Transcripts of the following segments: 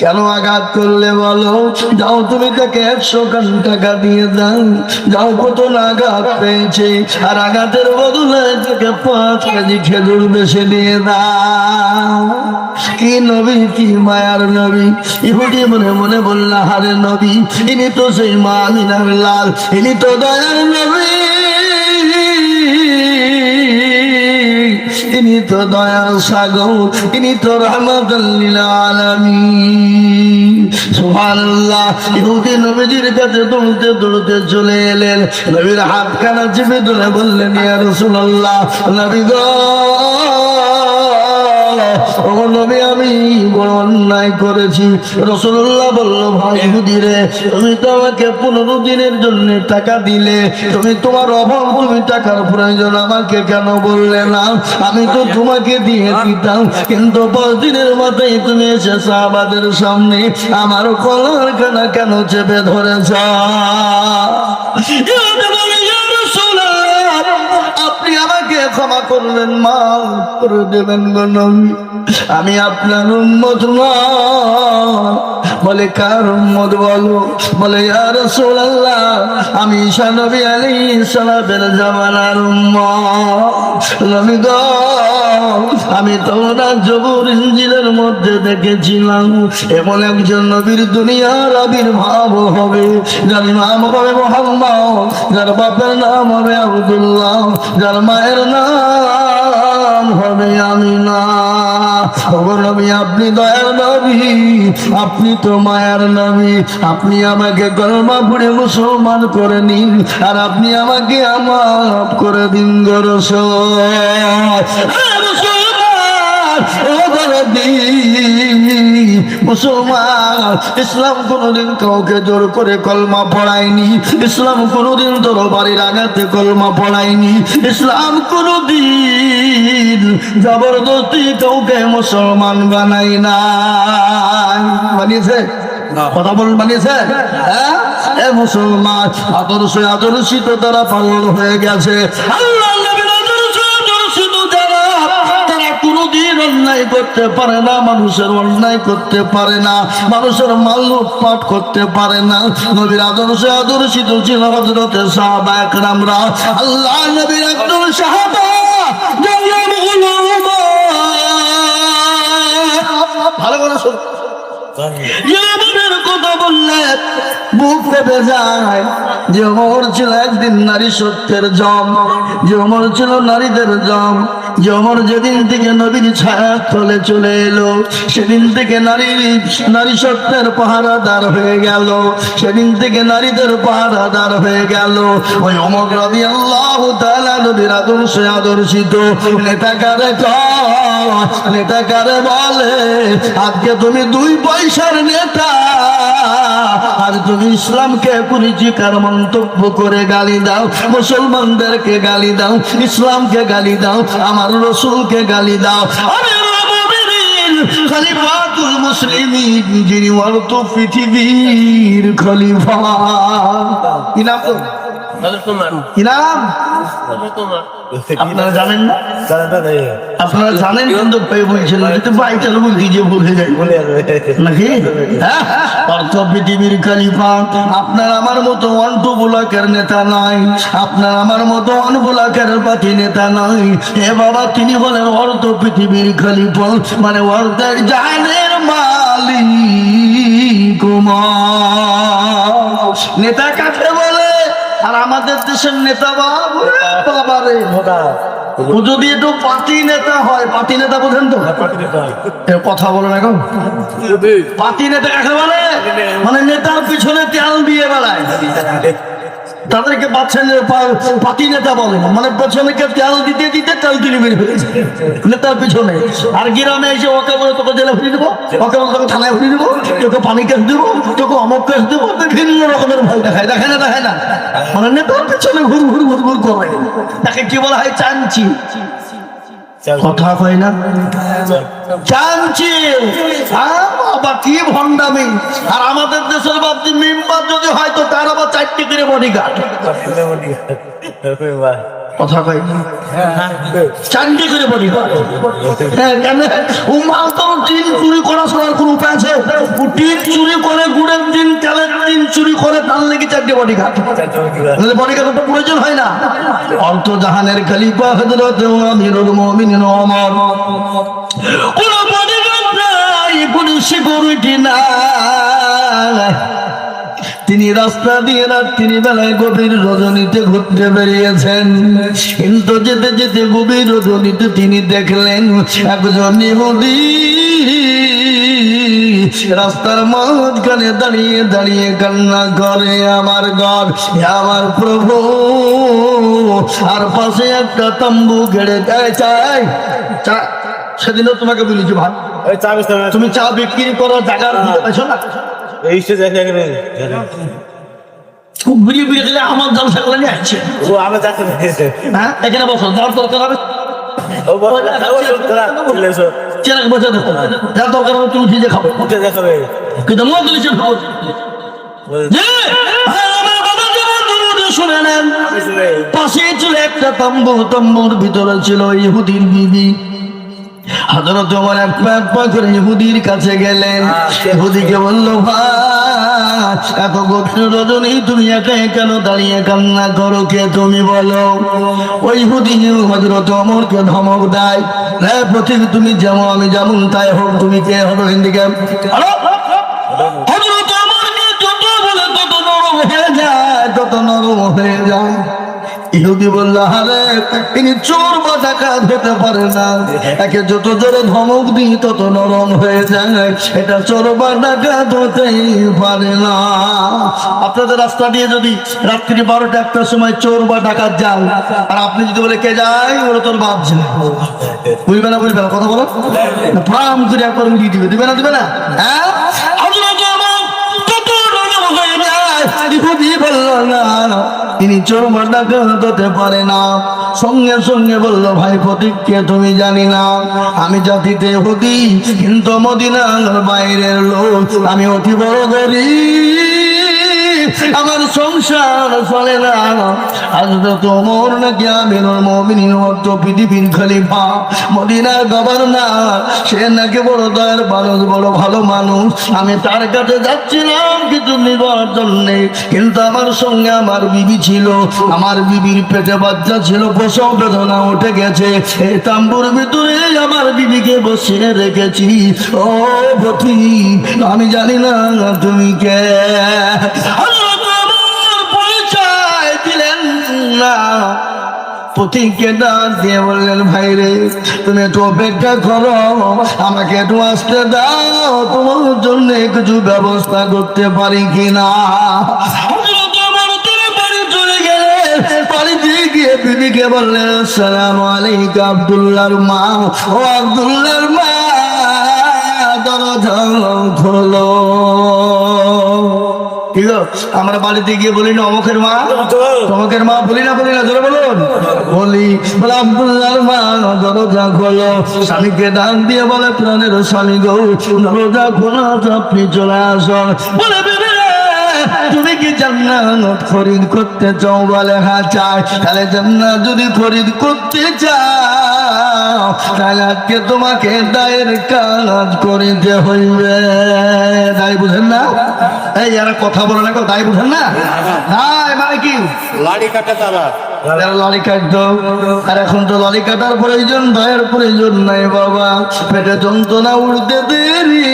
কেন আঘাত করলে বলো? যাও তুমি তাকে একশো টাকা দিয়ে দাও। যাও কত আঘাত পেয়েছে, আর আঘাতের বদলে তাকে পাঁচ কেজি খেজুর বেশি দিয়ে দাও। কি নবী, কি মায়ার নবী? ইহুদি মনে মনে বললা, হারে নবী, ইনি তো সেই মা আমিনার লাল, ইনি তো দয়ার নবী। ইনি তো দয়ার সাগর, ইনি তো রহমতুল্লিল নবীজির কাছে দৌড়তে দৌড়তে চলে এলেন। নবীর হাত কানা চেপে ধরে বললেন, ইয়া রাসূলুল্লাহ, নবী ও আমি বড় অন্যায় করেছি। রসুল্লাহ বলল ভাই হুদিরে তুমি তো আমাকে পনেরো দিনের জন্য টাকা দিলে। তুমি তোমার অভাব তুমি টাকার প্রয়োজন আমাকে কেন বললে না? আমি তো তোমাকে দিয়ে দিতাম কিন্তু পাঁচ দিনের মাথায় তুমি এসে সাহাবাদের সামনে। আমার কলার খানা কেন চেপে ধরেছ? ইহুদি বলে, "ইয়া রাসূলুল্লাহ, আপনি আমাকে ক্ষমা করবেন মা করে দেবেন গো নবী। আমি আপনার উন্মত বলে, কার উন্মত বলো? বলে, ইয়া রাসূলুল্লাহ, আমি ঈসা নবী আলাইহিস সালামের জামানার নবী গো আমি তোমরা জবুর ইঞ্জিলের মধ্যে দেখেছিলাম, এমন একজন নবীর দুনিয়ার আবির্ভাব হবে, যার নাম হবে মোহাম্মদ, যার বাপের নাম হবে আব্দুল্লাহ, যার মায়ের নাম হবে আমি না। নবী, আপনি দয়ার নবী, আপনি তো মায়ার নবী। আপনি আমাকে গরমা পুড়ে মুসলমান করে নিন, আর আপনি আমাকে আমার করে দিন গরস মুসলমান ইসলাম কোনোদিন কাউকে জোর করে কলমা পড়ায়নি ইসলাম কোনোদিন তোর বাড়ির কলমা পড়ায়নি ইসলাম কোনোদিন জবরদস্তি কাউকে মুসলমান বানাই না বানিয়েছে? কথা বল বানিয়েছে? হ্যাঁ? এ মুসলমান আদর্শ আদর্শিত তারা পালন হয়ে গেছে। আল্লাহ অন্যায় করতে পারে না, মানুষের অন্যায় করতে পারে না, মানুষের মাল লুটপাট করতে পারে না। নবীর আদর্শ আদর্শিত ছিল হজরতে সাহাবা একরামরা। আল্লাহ নবীর একজন সাহাবা কথা বললে বুক ফেটে যায়। যে অমর ছিল একদিন নারী সত্যের জম, যে অমর ছিল নারীদের জম। যে অমর যেদিন থেকে নবীর ছায়া তলে চলে এলো, সেদিন থেকে নারী নারী সত্যের পাহারাদার হয়ে গেল। সেদিন থেকে নারীদের পাহারাদার হয়ে গেল। ওই অমর রবি আল্লাহ তাআলা নবীর আদর্শে আদর্শিত। নেতা কারে নেতা কারে বলে, আজকে তুমি দুই পয়সার নেতা, আর তুমি ইসলামকে পরিচিকার মন্তব্য করে গালি দাও, মুসলমানদেরকে গালি দাও, ইসলামকে গালি দাও, আমার রসুলকে গালি দাও। মুমিনিন, খলিফাতুল মুসলিমিন যিনি অর্থ পৃথিবীর খলিফা। কি তো? আপনারা জানেন না? আপনারা জানেন কিন্তু বলছেন কিন্তু বাইচাল বলছি যে ভুলে যাই নাকি? হ্যাঁ? অর্থ পৃথিবীর খালিফা আপনার আমার মতো বুলাকের নেতা নাই আপনার আমার মতো পাতি নেতা নাই। এ বাবা তিনি হলেন অর্থ পৃথিবীর খালিফা মানে অর্ধেক জাহানের মালিক উমর। নেতা কাকে বলে? আর আমাদের দেশের নেতা বাবু বাবারে ও যদি একটু পার্টি নেতা হয় পার্টি নেতা বোঝেন তো? কথা বলেন এখন? পার্টি নেতা একেবারে বলে মানে নেতার পিছনে তেল দিয়ে বেড়ায়। তাদেরকে পাচ্ছেন পাতি নেতা বলে মানে পেছনে কেউ তেল দিতে দিতে তেল তুলে বের ফেলেছে নেতার পিছনে। আর গ্রামে এসে ওকে বলে, তোকে জেলে ফিরে দেবো, ওকে বলে, তোকে থানায় ফিরে দেবো, তোকে পানি কেস দেবো, তোকে অমক কেস দেবো বিভিন্ন ভিন্ন রকমের ভয় দেখায়। দেখে না দেখে না। মানে নেতার পিছনে ঘুর ঘুর ঘুর ঘুর করে। তাকে কি বলা হয়? চাঞ্চি। কথা কয় না? জানছি আবার বাবা কি ভণ্ডামি। আর আমাদের দেশের বাপি মেম্বার যদি হয় তো তার আবার চারটি করে বডিগার্ড কথা কয়। চারটে করে বডি হ্যাঁ কেন? ও মাল তো টিন চুরি করা ছাড়ার কোনো উপায় আছে? টিন চুরি করে গুড়ের টিন তেলের টিন চুরি করে তার লেগে চারটে বডি ঘাট বডি ঘাট তো প্রয়োজন হয় না? অন্ত জাহানের খালিফা হযরত আমিরুল মুমিনিন ওমর। কোন বডি ঘাট নাই, কোন সিকিউরিটি নাই। তিনি রাস্তা দিয়ে রাত্রি বেলায় গভীর রজনীতে ঘুরতে বেরিয়েছেন। কিন্তু যেতে যেতে গভীর রজনীতে তিনি দেখলেন একজন ইহুদি। রাস্তার মাঝখানে দাঁড়িয়ে দাঁড়িয়ে কান্না করে আমার গড আমার প্রভু। আর পাশে একটা তাম্বু গেড়ে দেয় চাই চা সেদিনও তোমাকে বলেছি ভাই। তুমি চা বিক্রি করো জায়গা না? এই সে এখানে খুব ঘুরিয়ে ঘুরিয়ে দিলে আমার জাল সেগুলো নিয়ে আসছে। ও আমরা না হ্যাঁ? এখানে বসো যার দরকার হবে? ও চেরাক বসে দেখো। দরকার হবে তুমি উঠে কিন্তু মন শুনে নেন। পাশে ছিল একটা তাম্বু তাম্বুর ভিতরে ছিল ইহুদির বিবি হাজরত তোমার এক পা এক পা করে ইহুদির কাছে গেলেন। ইহুদিকে বলল ভাই এত গভীর রজনী তুমি একা কেন দাঁড়িয়ে কান্না করো? কে তুমি বলো? ওই ইহুদি হজরত অমরকে ধমক দেয় রে পথিক তুমি যেমন আমি যেমন তাই হোক তুমি কে হবে হিন্দিকে হজরত অমরকে যত বলে তত নরম হয়ে যায় তত নরম হয়ে যায়। ইহুদি বলল তিনি চোর হতে পারে না। একে যত জোরে ধমক দিই, তত নরম হয়ে যায়। এটা চোর হতেই পারে না। আপনাদের রাস্তা দিয়ে যদি রাত্রি বারোটা একটার সময় চোর বা ডাকাত যান আর আপনি যদি বলে, কে যায়? ওরা তোর বাপ যায়। বুঝবে না বুঝবে না? কথা বলো। প্রাম করে একবার উড়িয়ে দিবে। দিবে না দিবে না? হ্যাঁ। ইহুদি না তিনি ডাকা হতে পারে না। সঙ্গে সঙ্গে বলল, ভাই, প্রতীককে তুমি জানি না। আমি জাতিতে হতি কিন্তু মদিনার বাইরের লোক। আমি অতি বড় গরিব। আমার সংসার চলে না। হযরত ওমর নাকি আমিরুল মুমিনিন অর্থ পৃথিবীর খলিফা। মদিনার গভর্নর, সে নাকি বড় দয়ার মানুষ, বড় ভালো মানুষ। আমি তার কাছে যাচ্ছিলাম কিছু নিবার জন্যে। কিন্তু আমার সঙ্গে আমার বিবি ছিল। আমার বিবির পেটে বাচ্চা ছিল প্রসব বেদনা উঠে গেছে। এই তাম্বুর ভিতরে আমার বিবিকে বসিয়ে রেখেছি। ও পথি আমি জানি না তুমি কে। না। পথিককে ডাক দিয়ে বললেন ভাই রে তুমি একটু অপেক্ষা করো, আমাকে একটু আসতে দাও। তোমার জন্য কিছু ব্যবস্থা করতে পারি কিনা? বিবিকে বললেন, আসসালামু আলাইকুম আব্দুল্লাহর মা। ও আব্দুল্লাহর মা, দরজা খোলো। আমরা বাড়িতে গিয়ে বলি, না, অমুকের মা? তোমাকের মা বলি, না বলি না ধরে বলুন। বলি বলে মা, দরজা খোলো। স্বামীকে দান দিয়ে বলে, প্রাণের স্বামী গৌ, দরজা খোলা, আপনি চলে আসুন। বলে তুমি কি জান্নাত খরিদ করতে চাও বলে হ্যাঁ চাই তাহলে জান্নাত যদি খরিদ করতে চাও তাহলে আজকে তোমাকে দায়ের কাজ করিতে হইবে। দায় বুঝেন না? এই যারা কথা বলে না কেউ দায় বুঝেন না। দায় মানে কি? লাড়ি কাটা তারা। কাটতো আর এখন তো লরি কাটার প্রয়োজন ভয়ের প্রয়োজন নাই বাবা। পেটে যন্ত্রণা উঠতে দেরি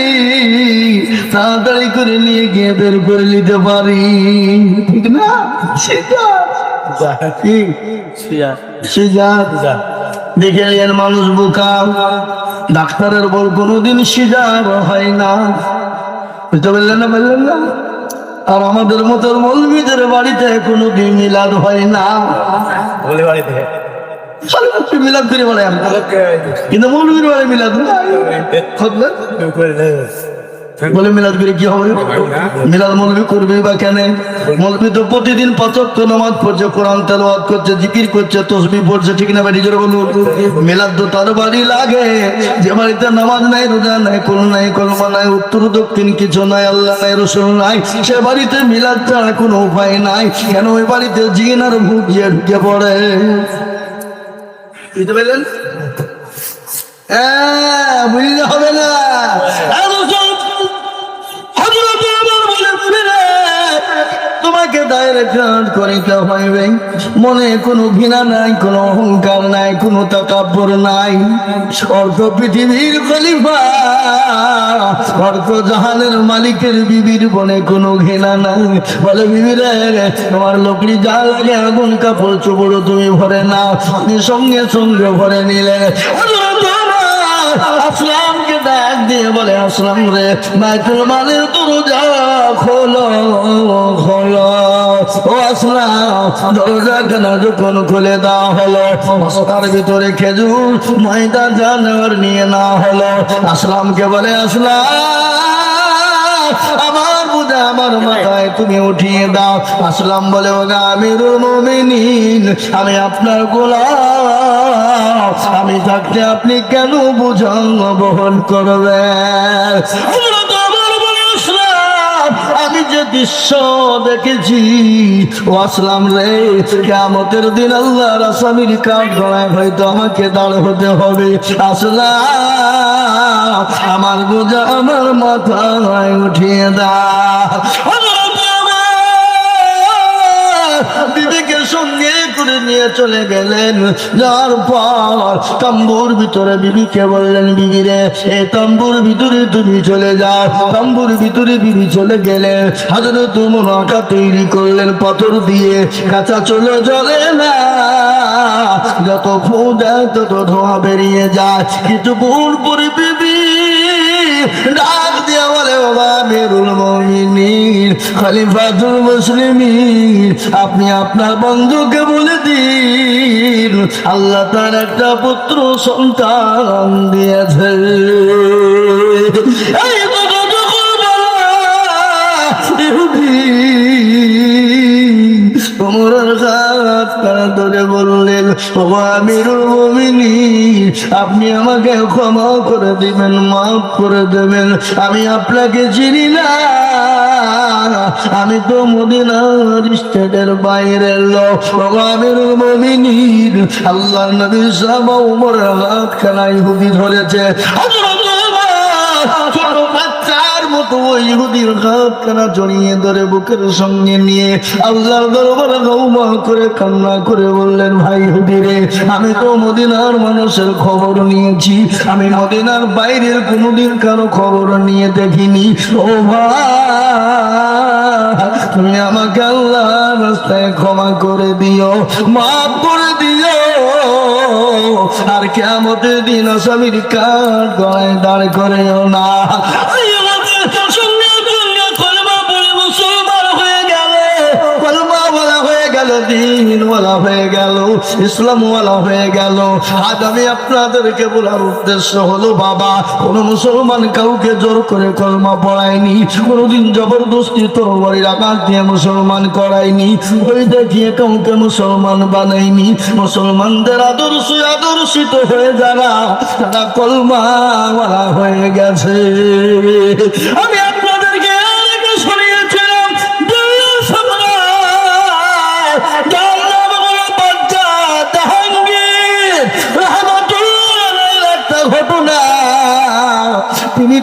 তাড়াতাড়ি করে নিয়ে গিয়ে বের করে নিতে পারি। ঠিক না? সেটা দেখে মানুষ বোকা। ডাক্তারের বল কোনোদিন সিজার হয় না। বুঝতে পারলেন না বললেন না? আর আমাদের মতো মৌলবীদের বাড়িতে কোনো দিন মিলাদ হয় না। বলে বাড়িতে। মিলাদ করে বলে কিন্তু মৌলবীর বাড়ি মিলাদ নাই। বলে মিলাদ করে কি হবে? মিলাদ মৌলবী করবে বা কেন? মৌলবী তো প্রতিদিন পঁচাত্ত নামাজ পড়ছে, কোরআন তেলাওয়াত করছে, জিকির করছে, তসবি পড়ছে, ঠিক না ভাই, নিজের বলুন মিলাদ তো তার বাড়ি লাগে, যে বাড়িতে নামাজ নাই, রোজা নাই কোন নাই, কলমা নাই, উত্তর, দক্ষিণ কিছু নাই, আল্লাহ নাই, রসুল নাই, সে বাড়িতে মিলাদ ছাড়া কোনো উপায় নাই, কেন ওই বাড়িতে জিন আর ভুগিয়ে ঢুকে পড়ে? বুঝতে পারলেন? হ্যাঁ বুঝলে হবে না। তোমাকে ডাইরেক্ট করিতে হইবে। মনে কোনো ঘৃণা নাই, কোনো অহংকার নাই, কোনো তাকাব্বর নাই। অর্থ পৃথিবীর খলিফা অর্থ জাহানের মালিকের বিবির বনে কোনো ঘৃণা নাই। বলে বিবিরে তোমার লোকড়ি জাল লাগে আগুন, কাপড় চোপড় তুমি ভরে নাও। আপনি সঙ্গে সঙ্গে ভরে নিলে। আসলামকে ডাক দিয়ে বলে, আসলাম রে মাইতুল মালের দরজা খোলো খোলো। খুলে দেওয়া হলো? তার ভিতরে খেজুর ময়দা জানোয়ার নিয়ে না হলো। আসলামকে বলে আসলাম আমার বুঝে আমার মাথায় তুমি উঠিয়ে দাও। আসলাম বলে, ওগা আমিরুল মুমিনিন, আমি আপনার গোলাম। আমি থাকতে আপনি কেন বুঝাং বহন করবেন? যে দৃশ্য দেখেছি, ও আসলাম রে। কেমতের দিন আল্লাহ রাসামির কাঠ গড়ায় হয়তো আমাকে দাঁড় হতে হবে। আসলাম, আমার বোঝা আমার মাথায় উঠিয়ে দা করে নিয়ে চলে গেলেন। যার পর তাম্বুর ভিতরে বিবিকে বললেন, বিবি রে, এ তাম্বুর ভিতরে তুমি চলে যাও। তাম্বুর ভিতরে বিবি চলে গেলে হাজারে তোমার আঁকা তৈরি করলেন পাথর দিয়ে। কাঁচা চলে চলে না, যত ফু দেয় তত ধোঁয়া বেরিয়ে যায়। কিছুক্ষণ পরে বিবি ডাক দিয়ে বলে বাবা মেরুল খলিফাতুল মুসলিমিন, আপনি আপনার বন্ধুকে বলে দিন, আল্লাহ তার একটা পুত্র সন্তান দিয়েছে। তোমরার হাত তারা ধরে বললেন, ও আমিরুল আপনি আমাকে ক্ষমা করে দিবেন, মাফ করে দেবেন। আমি আপনাকে চিনি না। আমি তো মদিনার স্টেটের বাইরে লোক। আমিরুল মুমিনিন আল্লাহ নবী সাহেব উমরের হাত খানা ইহুদি ধরেছে। বাচ্চার মতো ওই ইহুদির হাত খানা জড়িয়ে ধরে বুকের সঙ্গে নিয়ে আল্লাহর দরবারে গৌমা করে কান্না করে বললেন, ভাই ইহুদি রে, আমি তো মদিনার মানুষের খবর নিয়েছি। আমি মদিনার বাইরের কোনোদিন কারও খবর নিয়ে দেখিনি। ও তুমি আমাকে আল্লাহ রাস্তায় ক্ষমা করে দিও, মাফ করে দিও। আর কেমতের দিন আসামির কাঠ গলায় দাঁড় করেও না। গেল দিন বলা হয়ে গেল, ইসলাম বলা হয়ে গেল। আজ আমি আপনাদেরকে বলার উদ্দেশ্য হলো, বাবা, কোন মুসলমান কাউকে জোর করে কলমা পড়ায়নি, কোনোদিন জবরদস্তি তরবারির আঘাত দিয়ে মুসলমান করায়নি, ওই দেখিয়ে কাউকে মুসলমান বানায়নি। মুসলমানদের আদর্শ আদর্শিত হয়ে যারা, তারা কলমা বলা হয়ে গেছে। আমি আপনাদেরকে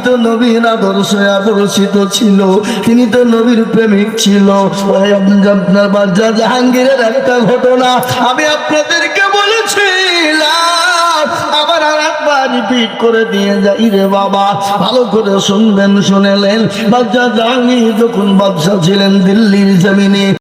তো নবীর আদর্শে আদর্শিত ছিল। তিনি তো নবীর প্রেমিক ছিল। আপনার জাহাঙ্গীরের একটা ঘটনা আমি আপনাদেরকে বলেছিলাম। করে দিয়ে রে বাবা। ভালো করে শুনবেন ছিলেন দিল্লির জমিনে